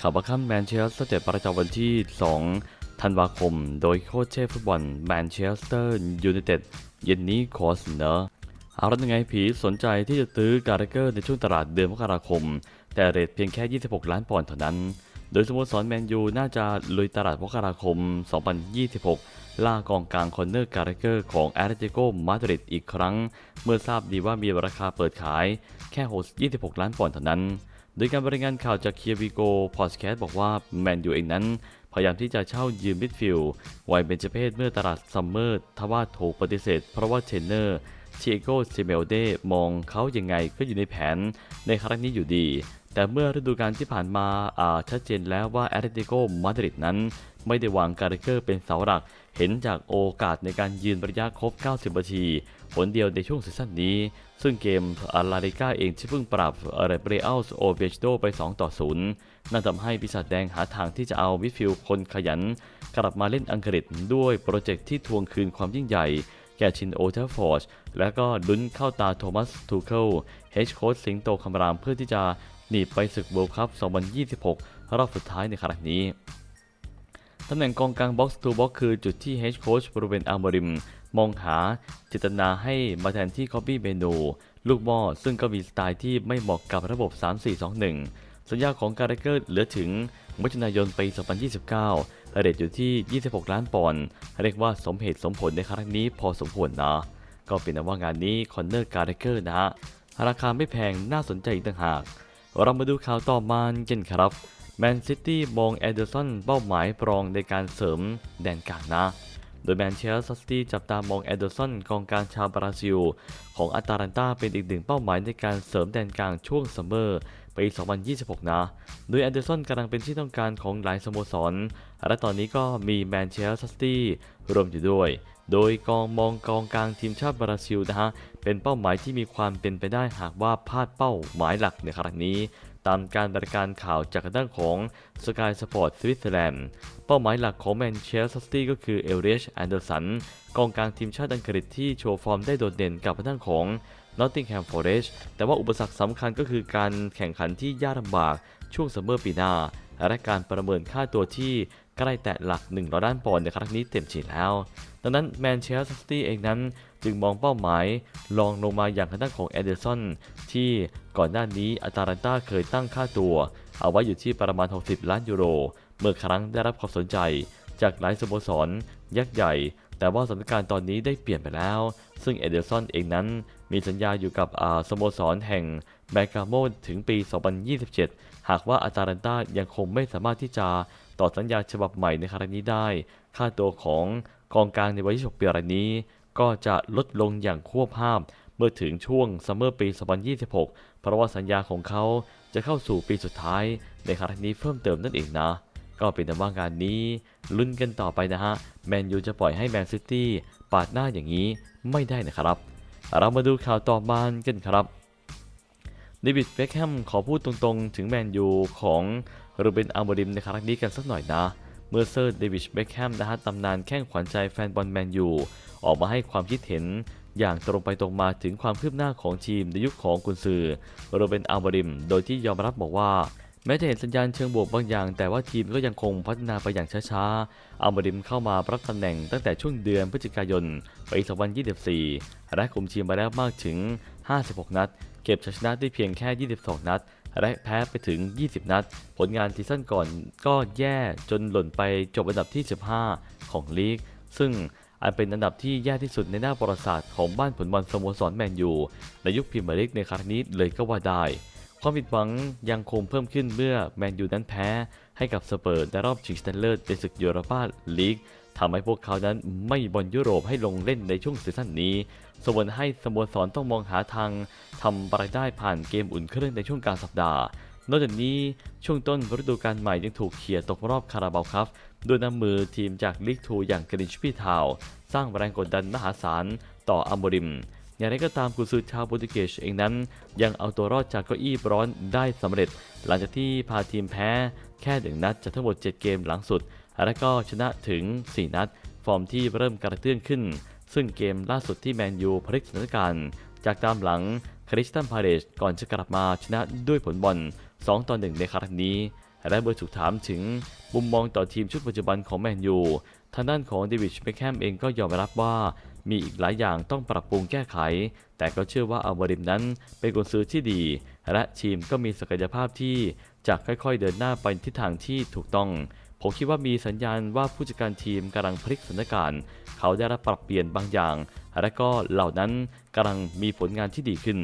ข่าวประคัมแมนเชสเตอร์เจ็ดประจำวันที่ 2 ธันวาคม โดยโค้ชเชฟฟุตบอลแมนเชสเตอร์ยูไนเต็ดเย็นนี้ขอเสนอเอาละยังไงผีสนใจที่จะซื้อการ์เกอร์ในช่วงตลาดเดือนมกราคม แต่เรทเพียงแค่ 26 ล้านปอนด์เท่านั้น โดยสโมสรแมนยูน่าจะลุยตลาดมกราคม 2026 ล่ากองกลางคอนเนอร์การ์เกอร์ของแอตเลติโกมาดริดอีกครั้ง เมื่อทราบดีว่ามีราคาเปิดขายแค่ 26 ล้านปอนด์เท่านั้น โดยการบริงานข่าวจากเคียวิโกพอดแคสต์บอกว่าแมนยูเองนั้น พยายามที่จะเช่ายืมมิดฟิลด์วัยเบญจเพศเมื่อตลาดซัมเมอร์ทว่าถูกปฏิเสธ เพราะว่าเทรนเนอร์เชโกซิเมลเดมองเขายังไงก็อยู่ในแผนในครั้งนี้อยู่ดี แต่เมื่อฤดูกาลที่ผ่านมาอ่าชัดเจนแล้วว่าแอตเลติโกมาดริดนั้น ไม่ได้วางการ์เกอร์เป็นเสาหลัก เห็นจากโอกาสในการยืนระยะครบ 90นาที ผลเดียวในช่วงซีซั่นนี้ ซึ่งเกมอาลาลิก้าเองที่เพิ่งปรับเรเบรอัลโอเบชโดไป 2 ต่อ 0 นั่นทำให้ปีศาจแดงหาทางที่จะเอาวิฟิลด์คนขยัน กลับมาเล่นอังกฤษด้วยโปรเจกต์ที่ทวงคืนความยิ่งใหญ่ แก่ชินโอเทฟอร์ชและก็ลุ้นเข้าตาโทมัสทูเคิลเฮดโค้ชสิงโตคำรามเพื่อที่จะหนีไปศึกเวิลด์คัพ 2026 รอบสุดท้ายในครั้งนี้ตำแหน่งกองกลางบ็อกซ์ทูบ็อกคือจุดที่เฮดโค้ชบริเวณอัลมอริม มองหาเจตนาให้มาแทนที่คอบบี้เมนูลูกหม้อซึ่งก็มีสไตล์ที่ไม่เหมาะกับระบบ 3-4-2-1 สัญญาของการ์เกอร์เหลือถึงมิถุนายนปี 2029และเรทอยู่ที่ 26 ล้านปอนด์เรียกว่าสมเหตุสมผลในครั้งนี้พอสมควรนะ ก็เป็นนะว่างานนี้คอนเนอร์การ์เกอร์นะฮะ ราคาไม่แพงน่าสนใจอีกต่างหาก เรามาดูข่าวต่อมากันครับแมนซิตี้มองเอเดอร์สันเป้าหมายปรองในการเสริมแดนกลางนะ โดยแมนเชสเตอร์ซิตี้จับตามองเอเดอร์สันกองกลางชาวบราซิล ของอาตาลันตาเป็นอีกหนึ่งเป้าหมายในการเสริมแดนกลางช่วงซัมเมอร์ปี 2026 นะ โดยแอนเดอร์สันกำลังเป็นที่ต้องการของหลายสโมสร และตอนนี้ก็มีแมนเชสเตอร์ซิตี้รวมอยู่ด้วย โดยกองมองกองกลางทีมชาติบราซิลนะฮะ เป็นเป้าหมายที่มีความเป็นไปได้หากว่าพลาดเป้าหมายหลักในครั้งนี้ ตามการบริการข่าวจากด้านของ Sky Sport Switzerland เป้าหมายหลักของแมนเชสเตอร์ซิตี้ก็คือเอลเรชแอนเดอร์สันกองกลางทีมชาติอังกฤษที่โชว์ฟอร์มได้โดดเด่นกับด้านของ Nottingham Forest แต่ว่าอุปสรรคสำคัญก็คือการแข่งขันที่ยากลำบากช่วงซัมเมอร์ปีหน้า และการประเมินค่าตัวที่ ใกล้แตะหลัก 100ล้านปอนด์ในครั้งนี้เต็มทีแล้ว ดังนั้นแมนเชสเตอร์ซิตี้เองนั้นจึงมองเป้าหมายลองลงมาอย่างทางด้านของเอเดอร์สันที่ก่อนหน้านี้อัตาลันตาเคยตั้งค่าตัว เอาไว้อยู่ที่ประมาณ 60 ล้านยูโร เมื่อครั้งได้รับความสนใจ จากหลายสโมสรยักษ์ใหญ่ แต่ว่าสถานการณ์ตอนนี้ได้เปลี่ยนไปแล้ว ซึ่งเอเดอร์สันเองนั้นมีสัญญาอยู่กับสโมสรแห่งแบกาโมถึงปี 2027 หากว่าอาตาลันตายังคงไม่สามารถที่จะต่อสัญญาฉบับใหม่ในครั้งนี้ได้ ค่าตัวของกองกลางในวัย26ปีรายนี้ ก็จะลดลงอย่างควบห้ามเมื่อถึงช่วงซัมเมอร์ปี 2026 เพราะว่าสัญญาของเขาจะเข้าสู่ปีสุดท้ายในครั้งนี้เพิ่มเติมนั่นเองนะ ก็เป็นแต่ว่างานนี้ลุ้นกันต่อไปนะฮะ แมนยูจะปล่อยให้แมนซิตี้ปาดหน้าอย่างนี้ไม่ได้นะครับ เรามาดูข่าวต่อมากันครับเดวิดเบคแฮมขอพูดตรงๆ ถึงแมนยูของรูเบนอัลโมริมในครั้งนี้กันสักหน่อยนะเมื่อเซอร์เดวิดเบคแฮมนะฮะตำนานแข้งขวัญใจแฟนบอลแมนยูออกมาให้ความคิดเห็นอย่างตรงไปตรงมาถึงความคืบหน้าของทีมในยุคของกุนซือโรเบนอัลโมริม โดยที่ยอมรับบอกว่า แม้จะเห็นสัญญาณเชิงบวกบางอย่าง แต่ว่าทีมก็ยังคงพัฒนาไปอย่างช้าๆ อัลโมริมเข้ามารับตำแหน่งตั้งแต่ช่วงเดือนพฤศจิกายนปี2024 และคุมทีมมาแล้วมากถึง 56 นัด เก็บชัยชนะได้เพียงแค่ 22 นัด และแพ้ไปถึง 20 นัด ผลงานซีซั่นก่อนก็แย่จนหล่นไปจบอันดับที่ 15 ของลีก ซึ่งอันเป็นอันดับที่แย่ที่สุดในหน้าประวัติศาสตร์ของบ้านผลบอลสโมสรแมนยูในยุคพรีเมียร์ลีกในครั้งนี้เลยก็ว่าได้ ความผิดหวังยังคงเพิ่มขึ้นเมื่อแมนยูนั้นแพ้ให้กับสเปอร์ในรอบชิงชนะเลิศในศึกยูโรปาลีกทำให้พวกเขานั้นไม่บอลยุโรปให้ลงเล่นในช่วงซีซั่นนี้ ส่วนให้สโมสรต้องมองหาทางทำรายได้ผ่านเกมอุ่นเครื่องในช่วงกลางสัปดาห์ นอกจากนี้ช่วงต้นฤดูกาลใหม่ยังถูกเขี่ยตกรอบคาราบาวครับด้วยน้ำมือทีมจากลีกทูอย่างกรินชพีทาว์สร้างแรงกดดันมหาศาลต่ออัมบริม อย่างไรก็ตามกุนซือชาวโปรตุเกสเองนั้น ยังเอาตัวรอดจากเก้าอี้ร้อนได้สำเร็จ หลังจากที่พาทีมแพ้แค่หนึ่งนัดจากทั้งหมด 7 เกมหลังสุด และก็ชนะถึง 4 นัด ฟอร์มที่เริ่มกระเตื้องขึ้น ซึ่งเกมล่าสุดที่แมนยูพลิกสถานการณ์ จากตามหลังคริสตันพาเดชก่อนจะกลับมาชนะด้วยผลบอล 2 ต่อ 1 ในครั้งนี้และเมื่อถูกถามถึงมุมมองต่อทีมชุดปัจจุบันของแมนยู ทางด้านของเดวิดเบคแฮมเองก็ยอมรับว่า มีอีกหลายอย่างต้องปรับปรุงแก้ไข แต่ก็เชื่อว่าอัลวาริมนั้นเป็นกุนซือที่ดี และทีมก็มีศักยภาพที่จะค่อยๆเดินหน้าไปทิศทางที่ถูกต้อง ผมคิดว่ามีสัญญาณว่าผู้จัดการทีมกำลังพลิกสถานการณ์ เขาได้รับปรับเปลี่ยนบางอย่าง และก็เหล่านั้นกำลังมีผลงานที่ดีขึ้น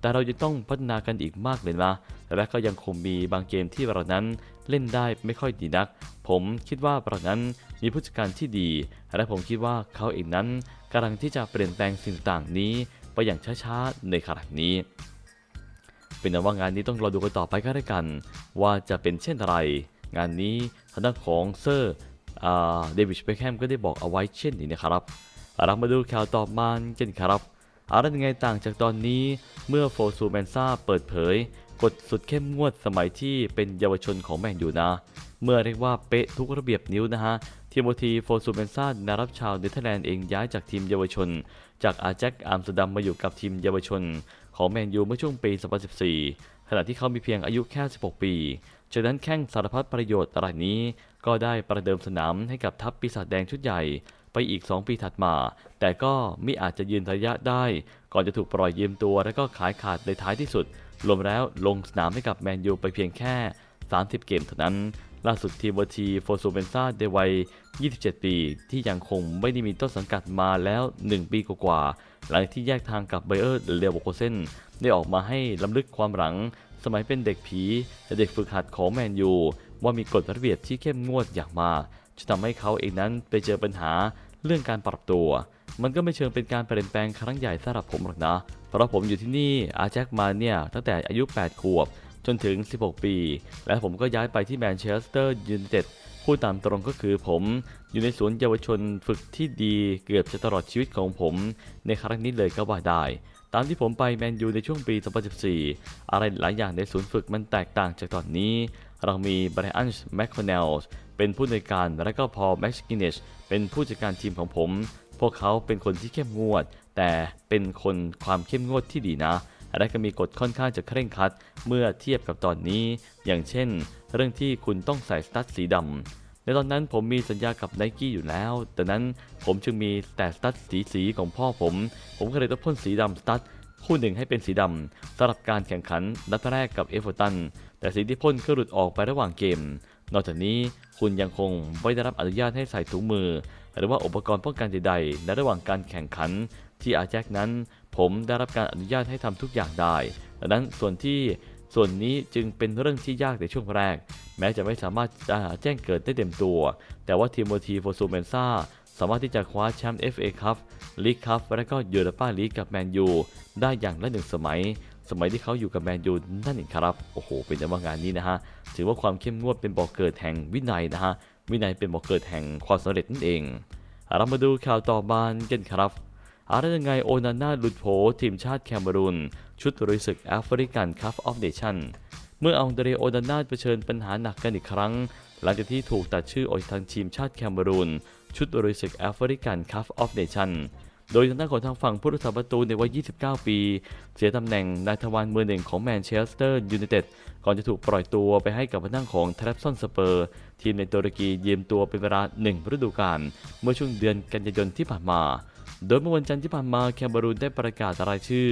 แต่เราจะต้องพัฒนากันอีกมากเลยนะ และก็ยังคงมีบางเกมที่เรานั้นเล่นได้ไม่ค่อยดีนัก ผมคิดว่าเรานั้นมีผู้จัดการที่ดี และผมคิดว่าเขาเองนั้นกำลังที่จะเปลี่ยนแปลงสิ่งต่างนี้ ไปอย่างช้าๆในขณะนี้ เป็นว่างานนี้ต้องรอดูกันต่อไปก็ได้กัน ว่าจะเป็นเช่นไร งานนี้ทางด้านของเซอร์เดวิดเบคแฮมก็ได้บอกเอาไว้เช่นนี้นะครับเรามาดูข่าวต่อมากันครับ อะไรยังไงต่างจากตอนนี้ เมื่อโฟซูแมนซาเปิดเผย กฎสุดเข้มงวดสมัยที่เป็นเยาวชนของแมนยูนะ เมื่อเรียกว่าเป๊ะทุกระเบียบนิ้วนะฮะทีโมธีโฟซูเมนซานารับชาวเนเธอร์แลนด์เองย้ายจากทีมเยาวชน จากอาแจ็คอัมสเตอร์ดัมมาอยู่กับทีมเยาวชน ของแมนยูเมื่อช่วงปี 2014 ขณะที่เขามีเพียงอายุแค่ 16 ปีจากนั้นแข้งสารพัดประโยชน์รายนี้ก็ได้ประเดิมสนามให้กับทัพปีศาจแดงชุดใหญ่ ไปอีก 2 ปีถัดมา แต่ก็ไมิอาจจะยืนระยะได้ ก่อนจะถูกปล่อยยืมตัวและก็ขายขาดในท้ายที่สุด รวมแล้วลงสนามให้กับแมนยูไปเพียงแค่ 30 เกมเท่านั้น ล่าสุดทีมวทีโฟซูเบนซาในวัย 27 ปี ที่ยังคงไม่ได้มีต้นสังกัดมาแล้ว 1 ปีกว่าหลังที่แยกทางกับไบเออร์เลวโคเซนได้ออกมาให้ล้ำลึกความหลัง สมัยเป็นเด็กผีและเด็กฝึกหัดของแมนยูว่ามีกฎระเบียบที่เข้มงวดอย่างมาก จะทำให้เขาเองนั้นไปเจอปัญหาเรื่องการปรับตัว มันก็ไม่เชิงเป็นการเปลี่ยนแปลงครั้งใหญ่สำหรับผมหรอกนะ เพราะผมอยู่ที่นี่อาแจ็คมาเนี่ยตั้งแต่อายุ 8 ขวบ จนถึง 16 ปี และผมก็ย้ายไปที่แมนเชสเตอร์ยูไนเต็ดพูดตามตรงก็คือผมอยู่ในศูนย์เยาวชนฝึกที่ดีเกือบจะตลอดชีวิตของผม ในครั้งนี้เลยก็ว่าได้ตามที่ผมไปแมนยูในช่วงปี 2014 อะไรหลายอย่างในศูนย์ฝึกมันแตกต่างจากตอนนี้ เรามีไบรอันแมคคอนเนลเป็นผู้ในการและก็พอแม็กซ์กินเนชเป็นผู้จัดการทีมของผม พวกเขาเป็นคนที่เข้มงวด แต่เป็นคนความเข้มงวดที่ดีนะและก็มีกฎค่อนข้างจะเคร่งครัด เมื่อเทียบกับตอนนี้ อย่างเช่น เรื่องที่คุณต้องใส่สตั๊ดสีดำในตอนนั้นผมมีสัญญากับไนกี้อยู่แล้ว แต่นั้นผมจึงมีแต่สตั๊ดสีสีของพ่อผม ผมก็เลยต้องพ่นสีดำสตั๊ด คู่หนึ่งให้เป็นสีดำสำหรับการแข่งขันนัดแรกกับเอฟเวอร์ตันแต่สีที่พ่นก็หลุดออกไประหว่างเกม นอกจากนี้คุณยังคงไม่ได้รับอนุญาตให้ใส่ถุงมือ หรือว่าอุปกรณ์ป้องกันใดๆในระหว่างการแข่งขัน ที่อาแจ็คนั้น ผมได้รับการอนุญาตให้ทำทุกอย่างได้ ดังนั้นส่วนที่ส่วนนี้จึงเป็นเรื่องที่ยากในช่วงแรก แม้จะไม่สามารถจะแจ้งเกิดได้เต็มตัว แต่ว่าทีมโมทีโฟซูเมนซา สามารถที่จะคว้าแชมป์ FA คัพลีกคัพและก็ยูโรปาลีกกับแมนยูได้อย่างละหนึ่งสมัย สมัยที่เขาอยู่กับแมนยูนั่นเองครับ โอ้โห เป็นยังไงงานนี้นะฮะ ถือว่าความเข้มงวดเป็นบ่อกเกิดแห่งวินัยนะฮะ วินัยเป็นบ่อกเกิดแห่งความสำเร็จนั่นเอง เรามาดูข่าวต่อมากันครับอะไรยังไงโอนาน่าหลุดโผทีมชาติแคเมรูนชุดรุยศึกแอฟริกันคัพออฟเนชั่นเมื่อองเดรโอนาน่าเผชิญปัญหาหนักกันอีกครั้ง หลังจากที่ถูกตัดชื่อออกจากทีมชาติแคเมรูน ชุดรุยศึกแอฟริกันคัพออฟเนชั่นโดยทางด้านของทางฝั่งผู้รักษาประตูในวัย 29 ปี เสียตำแหน่งนายทวารมือหนึ่งของแมนเชสเตอร์ยูไนเต็ด ก่อนจะถูกปล่อยตัวไปให้กับทางด้นของแทรัพซอนสเปอร์ ทีมในตุรกียืมตัวเป็นเวลา 1 ฤดูกาล เมื่อช่วงเดือนกันยายนที่ผ่านมา โดยเมื่อวันจันทร์ที่ผ่านมาแคมเบรูนได้ประกาศรายชื่อ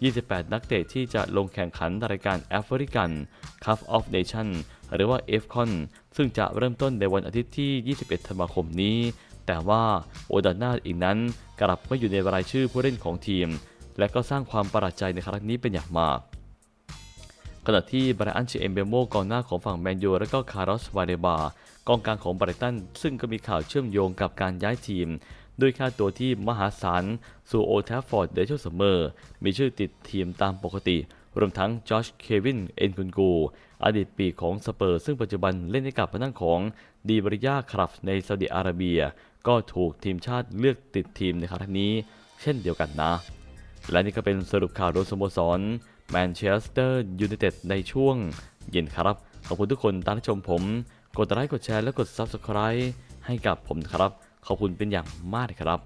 28 นักเตะที่จะลงแข่งขันรายการแอฟริกัน Cup of Nation หรือว่า AFCON ซึ่งจะเริ่มต้นในวันอาทิตย์ที่ 21 ธันวาคมนี้ แต่ว่าโอดาน่าอีกนั้นกลับไม่อยู่ในรายชื่อผู้เล่นของทีม และก็สร้างความประหลาดใจในครั้งนี้เป็นอย่างมาก ขณะที่บรอันชิเอมเบโมกองหน้าของฝั่งแมนยูและก็คาร์ลอสวาเดบากองกลางของไบรตันซึ่งก็มีข่าวเชื่อมโยงกับการย้ายทีมด้วยค่าตัวที่มหาศาลสู่โอแทฟฟอร์ดเดชเสมอมีชื่อติดทีมตามปกติ รวมทั้งจอชเควิน เอ็นกุนกู อดีตปีของสเปอร์ ซึ่งปัจจุบันเล่นให้กับพนักของดีบริยาคราฟในซาอุดิอาระเบีย ก็ถูกทีมชาติเลือกติดทีมในครั้งนี้เช่นเดียวกันนะ และนี่ก็เป็นสรุปข่าวโดยสโมสรแมนเชสเตอร์ยูไนเต็ดในช่วงเย็นครับ ขอบคุณทุกคนตามที่ชมผม กดไลค์กดแชร์และกด Subscribe ให้กับผมครับ ขอบคุณเป็นอย่างมากครับ